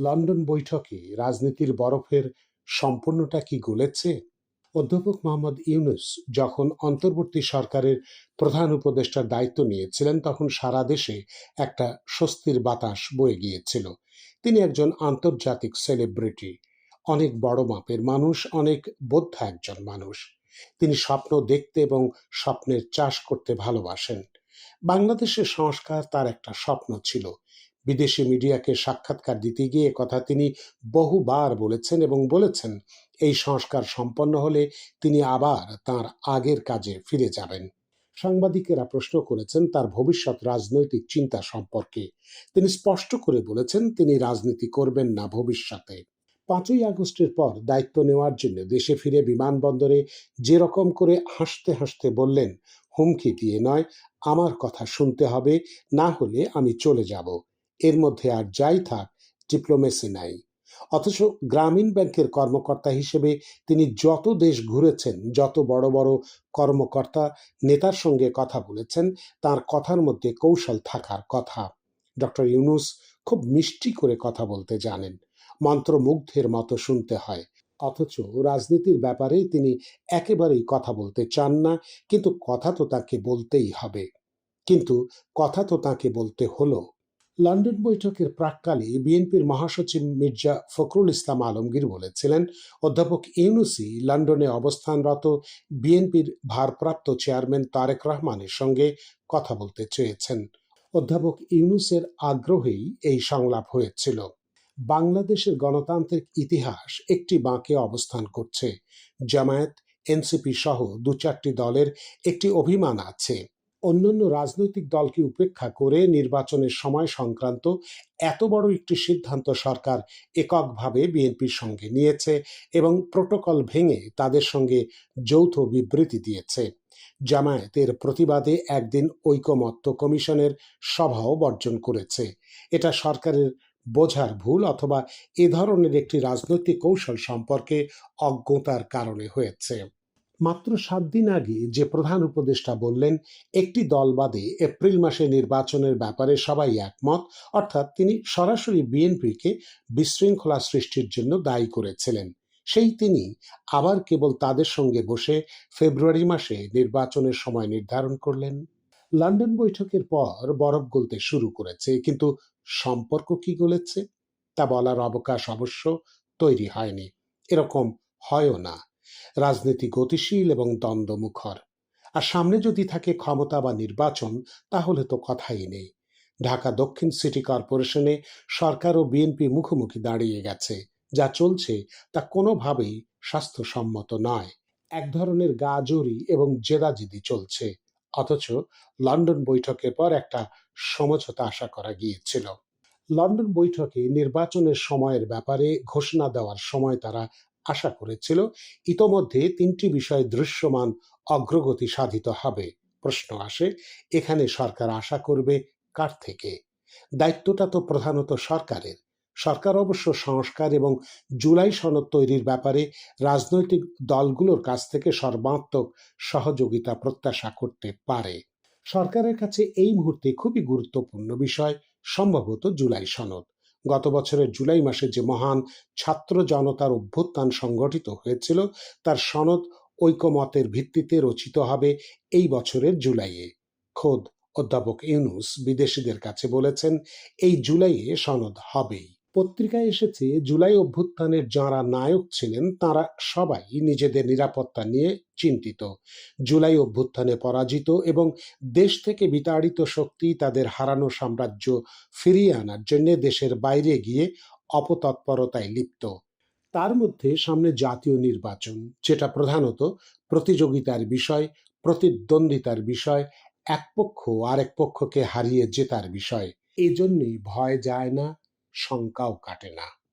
London বৈঠকে রাজনীতির বরফের সম্পূর্ণটা কি গলেছে? অধ্যাপক মোহাম্মদ ইউনুস যখন অন্তর্বর্তী সরকারের প্রধান উপদেষ্টার দায়িত্ব নিয়েছিলেন, তখন সারা দেশে একটা স্বস্তির বাতাস বয়ে গিয়েছিল। তিনি একজন আন্তর্জাতিক সেলিব্রিটি, অনেক বড় মাপের মানুষ, অনেক বোদ্ধা একজন মানুষ। তিনি স্বপ্ন দেখতে এবং স্বপ্নের চাষ করতে ভালোবাসেন। বাংলাদেশের সংস্কার তার একটা স্বপ্ন ছিল। বিদেশি মিডিয়াকে সাক্ষাৎকার দিতে গিয়ে কথা তিনি বহুবার বলেছেন এবং বলেছেন, এই সংস্কার সম্পন্ন হলে তিনি আবার তার আগের কাজে ফিরে যাবেন। সাংবাদিকেরা প্রশ্ন করেছেন তার ভবিষ্যৎ রাজনৈতিক চিন্তা সম্পর্কে। তিনি স্পষ্ট করে বলেছেন, তিনি রাজনীতি করবেন না ভবিষ্যতে। পাঁচই আগস্টের পর দায়িত্ব নেওয়ার জন্য দেশে ফিরে বিমানবন্দরে যেরকম করে হাসতে হাসতে বললেন, হুমকি দিয়ে নয়, আমার কথা শুনতে হবে, না হলে আমি চলে যাব। এর মধ্যে আর যাই থাক ডিপ্লোমেসি নাই। অথচ গ্রামীণ ব্যাংকের কর্মকর্তা হিসেবে তিনি যত দেশ ঘুরেছেন, যত বড় বড় কর্মকর্তা নেতার সঙ্গে কথা বলেছেন, তার কথার মধ্যে কৌশল থাকার কথা। ডক্টর ইউনুস খুব মিষ্টি করে কথা বলতে জানেন, মন্ত্রমুগ্ধের মতো শুনতে হয়। অথচ রাজনীতির ব্যাপারে তিনি একেবারেই কথা বলতে চান না, কিন্তু কথা তো তাকে বলতেই হবে। কিন্তু কথা তো তাকে বলতে হলো। লন্ডন বৈঠকের প্রাককালে বিএনপির মহাসচিব মির্জা ফখরুল ইসলাম আলমগীর বলেছিলেন, অধ্যাপক ইউনুসি লন্ডনে অবস্থানরত বিএনপির ভারপ্রাপ্ত চেয়ারম্যান তারেক রহমানের সঙ্গে কথা বলতে চেয়েছেন। অধ্যাপক ইউনুসের আগ্রহেই এই সংলাপ হয়েছিল। বাংলাদেশের গণতান্ত্রিক ইতিহাস একটি বাঁকে অবস্থান করছে। জামায়াত, এনসিপি সহ দু চারটি দলের একটি অভিমান আছে। অন্যান্য রাজনৈতিক দলকে উপেক্ষা করে নির্বাচনের সময় সংক্রান্ত এত বড় একটি সিদ্ধান্ত সরকার এককভাবে বিএনপির সঙ্গে নিয়েছে এবং প্রোটোকল ভেঙে তাদের সঙ্গে যৌথ বিবৃতি দিয়েছে। জামায়াতের প্রতিবাদে একদিন ঐকমত্য কমিশনের সভাও বর্জন করেছে। এটা সরকারের বোঝার ভুল অথবা এ ধরনের একটি রাজনৈতিক কৌশল সম্পর্কে অজ্ঞতার কারণে হয়েছে। মাত্র সাত দিন আগে যে প্রধান উপদেষ্টা বললেন, একটি দল বাদে এপ্রিল মাসে নির্বাচনের ব্যাপারে সবাই একমত, অর্থাৎ তিনি সরাসরি বিএনপিকে বিশৃঙ্খলা সৃষ্টির জন্য দায়ী করেছিলেন। সেই তিনি আবার কেবল তাদের সঙ্গে বসে ফেব্রুয়ারি মাসে নির্বাচনের সময় নির্ধারণ করলেন। লন্ডন বৈঠকের পর বরফ গলতে শুরু করেছে, কিন্তু সম্পর্ক কি গলেছে? তা বলার অবকাশ অবশ্য তৈরি হয়নি। এরকম হয়ও না। রাজনীতি গতিশীল এবং দ্বন্দ্বমুখর। আর সামনে যদি থাকে ক্ষমতা বা নির্বাচন, তাহলে তো কথাই নেই। ঢাকা দক্ষিণ সিটি কর্পোরেশনে সরকার ও বিএনপি মুখোমুখি দাঁড়িয়ে গেছে। যা চলছে, তা কোনোভাবেই স্বাস্থ্যসম্মত নয়। এক ধরনের গাজরি এবং জেদাজিদি চলছে। অথচ লন্ডন বৈঠকের পর একটা সমঝোতা আশা করা গিয়েছিল। লন্ডন বৈঠকে নির্বাচনের সময়ের ব্যাপারে ঘোষণা দেওয়ার সময় তারা আশা করেছিল, ইতোমধ্যে তিনটি বিষয়ে দৃশ্যমান অগ্রগতি সাধিত হবে। প্রশ্ন আসে, এখানে সরকার আশা করবে কার থেকে? দায়িত্বটা তো প্রধানত সরকারের। সরকার অবশ্য সংস্কার এবং জুলাই সনদ তৈরির ব্যাপারে রাজনৈতিক দলগুলোর কাছ থেকে সর্বাত্মক সহযোগিতা প্রত্যাশা করতে পারে। সরকারের কাছে এই মুহূর্তে খুবই গুরুত্বপূর্ণ বিষয়, সম্ভবত জুলাই সনদ। গত বছরের জুলাই মাসে যে মহান ছাত্র জনতার অভ্যুত্থান সংগঠিত হয়েছিল, তার সনদ ঐকমতের ভিত্তিতে রচিত হবে এই বছরের জুলাইয়ে। খোদ অধ্যাপক ইউনুস বিদেশিদের কাছে বলেছেন, এই জুলাইয়ে সনদ হবেই। পত্রিকায় এসেছে, জুলাই অভ্যুত্থানের যাঁরা নায়ক ছিলেন, তারা সবাই নিজেদের নিরাপত্তা নিয়ে চিন্তিত। জুলাই অভ্যুত্থানে পরাজিত এবং দেশ থেকে বিতাড়িত শক্তি তাদের হারানো সাম্রাজ্য ফিরিয়ে আনার জন্য দেশের বাইরে গিয়ে অপতৎপরতায় লিপ্ত। তার মধ্যে সামনে জাতীয় নির্বাচন, যেটা প্রধানত প্রতিযোগিতার বিষয়, প্রতিদ্বন্দ্বিতার বিষয়, এক পক্ষ আরেক পক্ষকে হারিয়ে জেতার বিষয়। এজন্যই ভয় যায় না। শঙ্কাও কাটে না।